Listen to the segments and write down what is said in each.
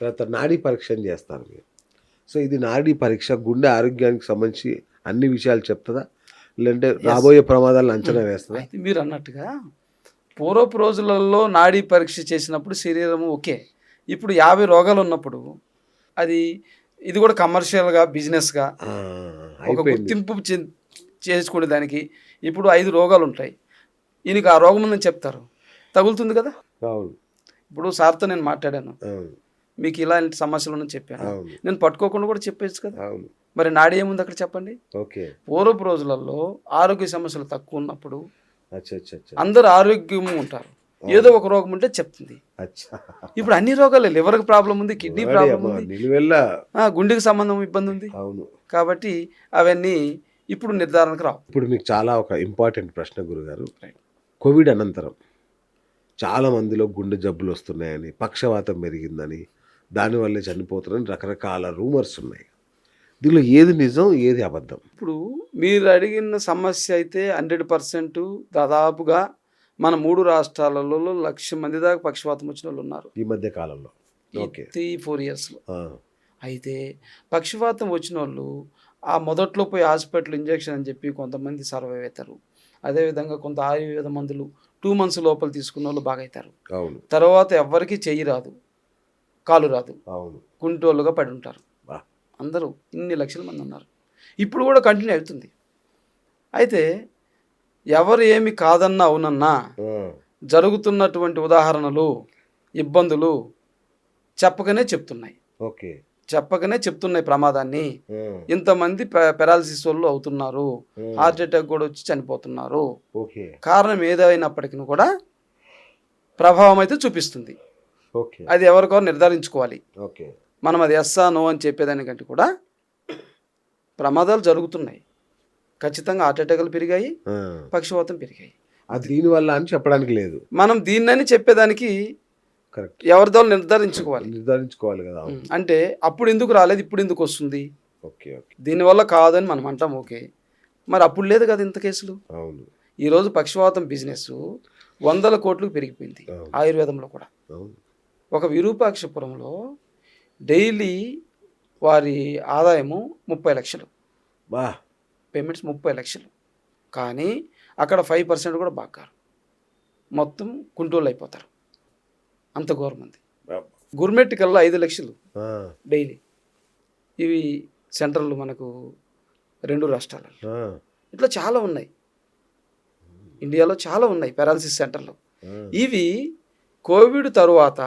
తర్వాత నాడీ పరీక్షను చేస్తారు మీరు. సో ఇది నాడీ పరీక్ష గుండె ఆరోగ్యానికి సంబంధించి అన్ని విషయాలు చెప్తుందా? లేదంటే రాబోయే ప్రమాదాలను అంచనా వేస్తుందా? అయితే మీరు అన్నట్టుగా పూర్వపు రోజులలో నాడీ పరీక్ష చేసినప్పుడు శరీరం ఓకే. ఇప్పుడు యాభై రోగాలు ఉన్నప్పుడు అది ఇది కూడా కమర్షియల్గా బిజినెస్గా ఒక గుర్తింపు చేసుకునే దానికి ఇప్పుడు ఐదు రోగాలు ఉంటాయి. ఈయనకి ఆ రోగం ఉందని చెప్తారు. తగులుతుంది కదా? ఇప్పుడు సార్తో నేను మాట్లాడాను. మీకు ఇలాంటి సమస్యలు ఉన్నాయని చెప్పాను. నేను పట్టుకోకుండా కూడా చెప్పేచ్చు కదా. మరి నాడి ఏముంది అక్కడ చెప్పండి? ఓకే. పూర్వపు రోజులలో ఆరోగ్య సమస్యలు తక్కువ ఉన్నప్పుడు అచ్చా అచ్చా అచ్చా అందరూ ఆరోగ్యం ఉంటారు. ఏదో ఒక రోగం ఉంటే చెప్తుంది. అచ్చా. ఇప్పుడు అన్ని రోగాలు లివర్కి ప్రాబ్లం ఉంది కిడ్నీ ప్రాబ్లం ఉంది. గుండెకి సంబంధం ఇబ్బంది ఉంది. అవును. కాబట్టి అవన్నీ ఇప్పుడు నిర్ధారణకు రావు. ఇప్పుడు మీకు చాలా ఒక ఇంపార్టెంట్ ప్రశ్న గురుగారు. కోవిడ్ అనంతరం చాలా మందిలో గుండె జబ్బులు వస్తున్నాయని పక్షవాతం పెరిగిందని దానివల్లే చనిపోతున్నారని రకరకాల రూమర్స్ ఉన్నాయి. దీనిలో ఏది నిజం ఏది అబద్ధం? ఇప్పుడు మీరు అడిగిన సమస్య అయితే హండ్రెడ్ పర్సెంట్ దాదాపుగా మన మూడు రాష్ట్రాలలో లక్ష మంది దాకా పక్షవాతం వచ్చిన వాళ్ళు ఉన్నారు. ఈ మధ్య కాలంలో. ఓకే. త్రీ ఫోర్ ఇయర్స్లో. అయితే పక్షవాతం వచ్చిన వాళ్ళు ఆ మొదట్లో పోయి హాస్పిటల్ ఇంజెక్షన్ అని చెప్పి కొంతమంది సర్వైవ్ అవుతారు అదేవిధంగా కొంత ఆయుర్వేద మందులు టూ మంత్స్ లోపల తీసుకున్న వాళ్ళు బాగా అవుతారు. తర్వాత ఎవ్వరికీ చెయ్యి రాదు. కాలు రాదు. అవును. కుంటోళ్ళుగా పడి ఉంటారు. అందరూ ఇన్ని లక్షల మంది ఉన్నారు. ఇప్పుడు కూడా కంటిన్యూ అవుతుంది. అయితే ఎవరు ఏమి కాదన్నా అవునన్నా జరుగుతున్నటువంటి ఉదాహరణలు ఇబ్బందులు చెప్పకనే చెప్తున్నాయి. ఓకే. చెప్పకనే చెప్తున్నాయి ప్రమాదాన్ని. ఇంతమంది పె- పెరాలసిస్ వాళ్ళు అవుతున్నారు. హార్ట్ అటాక్ కూడా వచ్చి చనిపోతున్నారు. కారణం ఏదైనప్పటికీ కూడా ప్రభావం అయితే చూపిస్తుంది. అది ఎవరికో నిర్ధారించుకోవాలి. ఓకే. మనం అది ఎస్సా నో అని చెప్పేదానికంటే కూడా ప్రమాదాలు జరుగుతున్నాయి. ఖచ్చితంగా హార్ట్ అటాక్లు పెరిగాయి పక్షవాతం పెరిగాయి. అది దీనివల్ల అని చెప్పడానికి లేదు. మనం దీన్నని చెప్పేదానికి కరెక్ట్. ఎవరిదో నిర్ధారించుకోవాలి. నిర్ధారించుకోవాలి కదా. అంటే అప్పుడు ఎందుకు రాలేదు ఇప్పుడు ఎందుకు వస్తుంది? Okay okay. దీనివల్ల కాదని మనం అంటాం ఓకే. మరి అప్పుడు లేదు కదా ఇంత కేసులు? అవును. ఈరోజు పక్షవాతం బిజినెస్ వందల కోట్లకు పెరిగిపోయింది. ఆయుర్వేదంలో కూడా. ఒక విరూపాక్షపురంలో డైలీ వారి ఆదాయము ముప్పై లక్షలు. బా. పేమెంట్స్ ముప్పై లక్షలు. కానీ అక్కడ ఫైవ్ పర్సెంట్ కూడా బాగారు మొత్తం కుంటోళ్ళు అయిపోతారు. అంత గవర్నమెంట్ బా. గుర్మెట్ కల్లా ఐదు లక్షలు డైలీ. ఇవి సెంట్రల్ మనకు రెండు రాష్ట్రాలలో. ఇట్లా చాలా ఉన్నాయి. ఇండియాలో చాలా ఉన్నాయి. పెరాలసిస్ సెంటర్లు. ఇవి కోవిడ్ తరువాత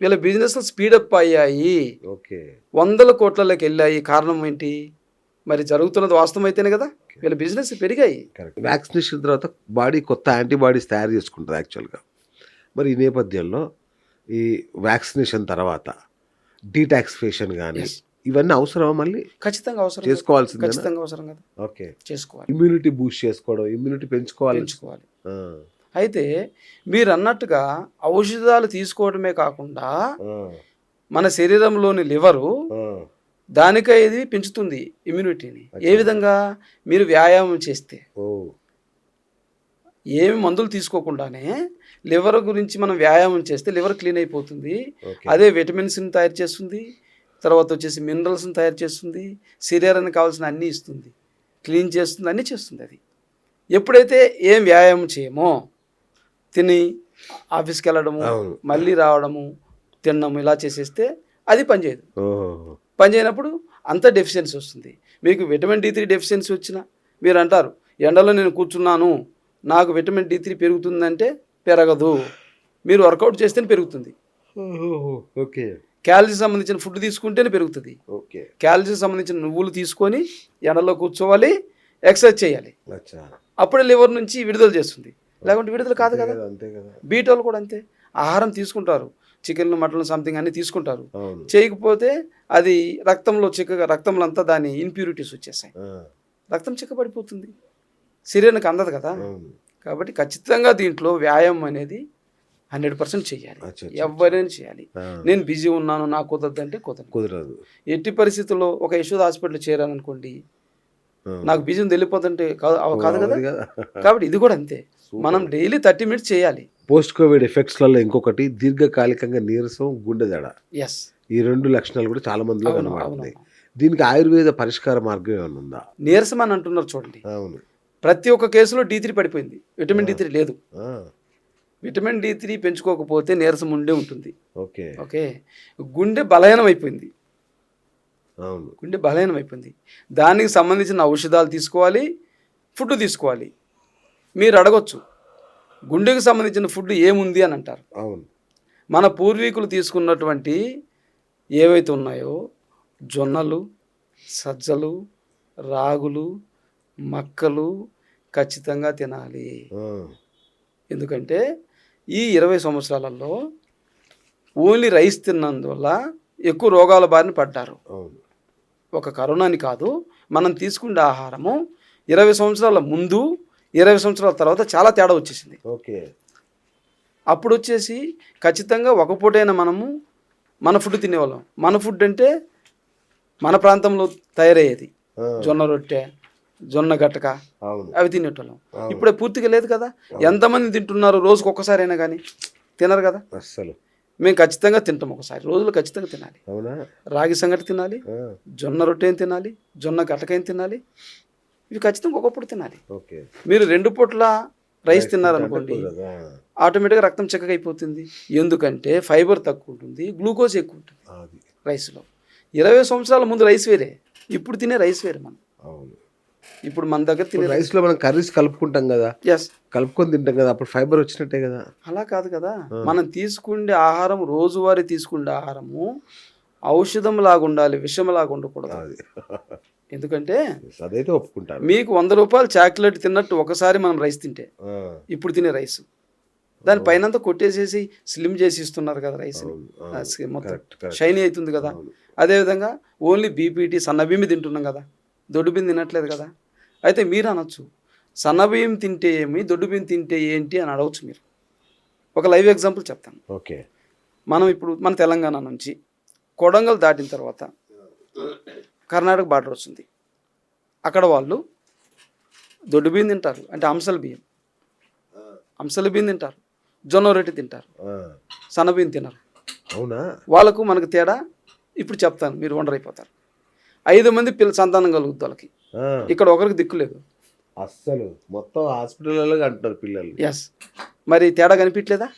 వీళ్ళ బిజినెస్లు స్పీడప్ అయ్యాయి. ఓకే. వందల కోట్లలోకి వెళ్ళాయి. కారణం ఏంటి? మరి జరుగుతున్నది వాస్తవం అయితేనే కదా? వీళ్ళ బిజినెస్ పెరిగాయి. వ్యాక్సినేషన్ తర్వాత బాడీ కొత్త యాంటీబాడీస్ తయారు చేసుకుంటుంది యాక్చువల్గా. మరి ఈ నేపథ్యంలో ఈ వ్యాక్సినేషన్ తర్వాత డీటాక్సిఫేషన్ కానీ. ఇవన్నీ అవసరమా మళ్ళీ? ఖచ్చితంగా అవసరం. చేసుకోవాల్సిందే ఖచ్చితంగా అవసరం కదా. ఓకే. చేసుకోవాలి. ఇమ్యూనిటీ బూస్ట్ చేసుకోవడం ఇమ్యూనిటీ పెంచుకోవాలి. పెంచుకోవాలి అయితే మీరు అన్నట్టుగా ఔషధాలు తీసుకోవడమే కాకుండా మన శరీరంలోని లివరు దానికై ఇది పెంచుతుంది ఇమ్యూనిటీని. ఏ. విధంగా? మీరు వ్యాయామం చేస్తే. ఏమి మందులు తీసుకోకుండానే లివర్ గురించి మనం వ్యాయామం చేస్తే లివర్ క్లీన్ అయిపోతుంది. అదే విటమిన్స్ని తయారు చేస్తుంది. తర్వాత వచ్చేసి మినరల్స్ని తయారు చేస్తుంది. శరీరానికి కావాల్సిన అన్నీ ఇస్తుంది. క్లీన్ చేస్తుంది అన్నీ చేస్తుంది అది. ఎప్పుడైతే ఏం వ్యాయామం చేయమో తిని ఆఫీస్కి వెళ్ళడము. మళ్ళీ రావడము తినడము ఇలా చేసేస్తే అది పనిచేయదు ఓ పని చేయనప్పుడు అంత డెఫిషియన్సీ వస్తుంది. మీకు విటమిన్ డి త్రీ డెఫిషియన్సీ వచ్చినా మీరు అంటారు ఎండలో నేను కూర్చున్నాను నాకు విటమిన్ డి త్రీ పెరుగుతుందంటే పెరగదు. మీరు వర్కౌట్ చేస్తేనే పెరుగుతుంది. ఓకే. క్యాలరీ సంబంధించిన ఫుడ్ తీసుకుంటేనే పెరుగుతుంది. ఓకే. క్యాలరీ సంబంధించిన నువ్వులు తీసుకొని ఎండలో కూర్చోవాలి ఎక్సర్సైజ్ చేయాలి. అప్పుడే లివర్ నుంచి విడుదల చేస్తుంది. లేకుంటే విడుదల కాదు కదా. అంతే కదా. బీట్ వాళ్ళు కూడా అంతే. ఆహారం తీసుకుంటారు. చికెన్ మటన్ సంథింగ్ అన్ని తీసుకుంటారు. చేయకపోతే అది రక్తంలో చిక్కగా రక్తంలో అంతా దాని ఇంప్యూరిటీస్ వచ్చేసాయి రక్తం చిక్కబడిపోతుంది. శరీరానికి అందదు కదా. కాబట్టి ఖచ్చితంగా దీంట్లో వ్యాయామం అనేది హండ్రెడ్ పర్సెంట్ చేయాలి. ఎవరైనా చేయాలి. నేను బిజీ ఉన్నాను నాకు కుదరదు అంటే కుదరదు. కుదరదు. ఎట్టి పరిస్థితుల్లో ఒక యశోద హాస్పిటల్ చేరాను అనుకోండి ఆ. నాకు బిజీ ఉంది వెళ్ళిపోతుంటే కాదు కాదు కదా. కాబట్టి ఇది కూడా అంతే. మనం డైలీ థర్టీ మినిట్స్ చేయాలి. పోస్ట్ కోవిడ్ ఎఫెక్ట్స్లలో ఇంకొకటి దీర్ఘకాలికంగా నీరసం గుండె దడ ఎస్ ఈ రెండు లక్షణాలు కూడా చాలా మందిలో అవును. దీనికి ఆయుర్వేద పరిష్కార మార్గం ఏమైనా ఉందా? నీరసం అని అంటున్నారు చూడండి. అవును. ప్రతి ఒక్క కేసులో డి త్రీ పడిపోయింది. విటమిన్ డి త్రీ లేదు. విటమిన్ డి త్రీ పెంచుకోకపోతే నీరసం ఉండే ఉంటుంది. ఓకే. ఓకే. గుండె బలహీనం అయిపోయింది. అవును. గుండె బలహీనం అయిపోయింది. దానికి సంబంధించిన ఔషధాలు తీసుకోవాలి ఫుడ్ తీసుకోవాలి. మీరు అడగొచ్చు గుండెకి సంబంధించిన ఫుడ్ ఏముంది అని అంటారు. అవును. మన పూర్వీకులు తీసుకున్నటువంటి ఏవైతే ఉన్నాయో జొన్నలు సజ్జలు రాగులు మక్కలు ఖచ్చితంగా తినాలి. ఎందుకంటే ఈ ఇరవై సంవత్సరాలలో ఓన్లీ రైస్ తిన్నందువల్ల ఎక్కువ రోగాల బారిన పడ్డారు. ఒక కరోనాని కాదు మనం తీసుకునే ఆహారము ఇరవై సంవత్సరాల ముందు ఇరవై సంవత్సరాల తర్వాత చాలా తేడా వచ్చేసింది. ఓకే. అప్పుడు వచ్చేసి ఖచ్చితంగా ఒక పూటైనా మనము మన ఫుడ్ తినేవాళ్ళం. మన ఫుడ్ అంటే మన ప్రాంతంలో తయారయ్యేది. జొన్న రొట్టె జొన్న గట్టక అవి తినేటోళ్ళం. ఇప్పుడే పూర్తిగా లేదు కదా? ఎంతమంది తింటున్నారు రోజుకి ఒక్కసారైనా కానీ తినరు కదా? అస్సలు. మేము ఖచ్చితంగా తింటాం ఒకసారి. రోజులు ఖచ్చితంగా తినాలి. రాగి సంగటి తినాలి. జొన్న రొట్టె తినాలి? జొన్న గట్టకైన తినాలి? ఇవి ఖచ్చితంగా ఒకప్పుడు తినాలి. ఓకే. మీరు రెండు పూట్ల రైస్ తిన్నారనుకోండి ఆటోమేటిక్గా రక్తం చెక్కగా అయిపోతుంది ఎందుకంటే ఫైబర్ తక్కువ ఉంటుంది గ్లూకోజ్ ఎక్కువ ఉంటుంది అది. రైస్లో. ఇరవై సంవత్సరాల ముందు రైస్ వేరే ఇప్పుడు తినే రైస్ వేరే మనం. ఇప్పుడు మన దగ్గర తినే రైస్. లో మనం కర్రీస్ కలుపుకుంటాం కదా. ఎస్ కలుపుకొని తింటాం కదా అప్పుడు ఫైబర్ వచ్చినట్టే కదా. అలా కాదు కదా. మనం తీసుకునే ఆహారం రోజువారీ తీసుకునే ఆహారము ఔషధం లాగా ఉండాలి విషం లాగా ఉండకూడదు అది. ఎందుకంటే అదైతే ఒప్పుకుంటాను మీకు వంద రూపాయలు చాక్లెట్ తిన్నట్టు ఒకసారి మనం రైస్ తింటే ఇప్పుడు తినే రైస్. దాని పైన కొట్టేసేసి స్లిమ్ చేసి ఇస్తున్నారు కదా రైస్ని అవును, అవును. ఆ సి- మొత్తం షైనీ అవుతుంది కదా. అదేవిధంగా ఓన్లీ బీపీటీ సన్న బియ్యం తింటున్నాం కదా. దొడ్డు బియ్యం తినట్లేదు కదా. అయితే మీరు అనొచ్చు సన్న బియ్యం తింటే ఏమి దొడ్డు బియ్యం తింటే ఏంటి అని అడగచ్చు మీరు. ఒక లైవ్ ఎగ్జాంపుల్ చెప్తాను. ఓకే. మనం ఇప్పుడు మన తెలంగాణ నుంచి కొడంగల్ దాటిన తర్వాత కర్ణాటక బార్డర్ వస్తుంది. అక్కడ వాళ్ళు దొడ్డు బియ్యం తింటారు. అంటే అంశల బియ్యం. అంశల బియ్యం తింటారు. జొన్న రొట్టె తింటారు. సన్న బియ్యం తినరు. అవునా? వాళ్ళకు మనకు తేడా ఇప్పుడు చెప్తాను మీరు వండర్ అయిపోతారు ఐదు మంది పిల్ల సంతానం కలుగుద్ది వాళ్ళకి. ఇక్కడ ఒకరికి దిక్కు లేదు. అస్సలు. మొత్తం హాస్పిటల్లో అంటున్నారు పిల్లలు. ఎస్ మరి తేడా కనిపించలేదా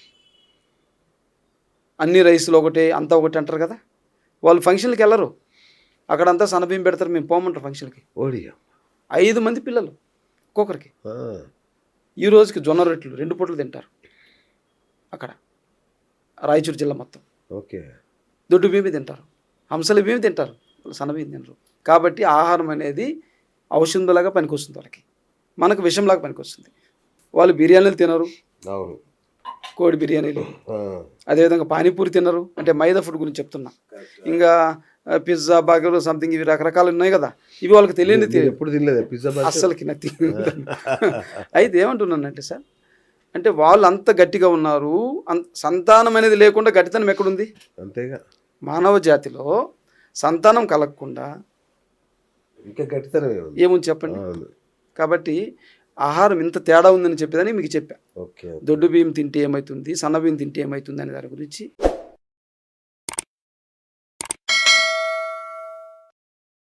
అన్ని రైసులు ఒకటి అంతా ఒకటి అంటారు కదా. వాళ్ళు ఫంక్షన్కి వెళ్ళరు. అక్కడంతా సన్నబియ్యం పెడతారు మేము పోమంటారు ఫంక్షన్కి. ఓడియా ఐదు మంది పిల్లలు ఒక్కొక్కరికి. ఈ రోజుకి జొన్న రొట్టెలు రెండు పూటలు తింటారు అక్కడ రాయచూరు జిల్లా మొత్తం. ఓకే. దొడ్డు బియ్యం తింటారు హంసల బియ్యం తింటారు సన్న బియ్యం తినరు. కాబట్టి ఆహారం అనేది ఔషధంలాగా పనికొస్తుంది వాళ్ళకి. మనకు విషంలాగా పనికొస్తుంది. వాళ్ళు బిర్యానీలు తినరు. కోడి బిర్యానీలు. అదేవిధంగా పానీపూరి తినరు. అంటే మైదా ఫుడ్ గురించి చెప్తున్నా. ఇంకా పిజ్జా బర్గర్ సంథింగ్ ఇవి రకరకాలు ఉన్నాయి కదా. ఇవి వాళ్ళకి తెలియని ఎప్పుడు తినలేదు? పిజ్జా? అస్సలకి నథింగ్ అయితే ఏమంటున్నానంటే సార్ అంటే వాళ్ళు అంత గట్టిగా ఉన్నారు సంతానం అనేది లేకుండా గట్టితనం ఎక్కడుంది? అంతేగా. మానవ జాతిలో సంతానం కలగకుండా ఇంకా గట్టితనం ఏముంది చెప్పండి? కాబట్టి ఆహారం ఇంత తేడా ఉందని చెప్పేదని మీకు చెప్పా. ఓకే దొడ్డు బియ్యం తింటే ఏమవుతుంది సన్న బియ్యం తింటే ఏమవుతుంది అనే దాని గురించి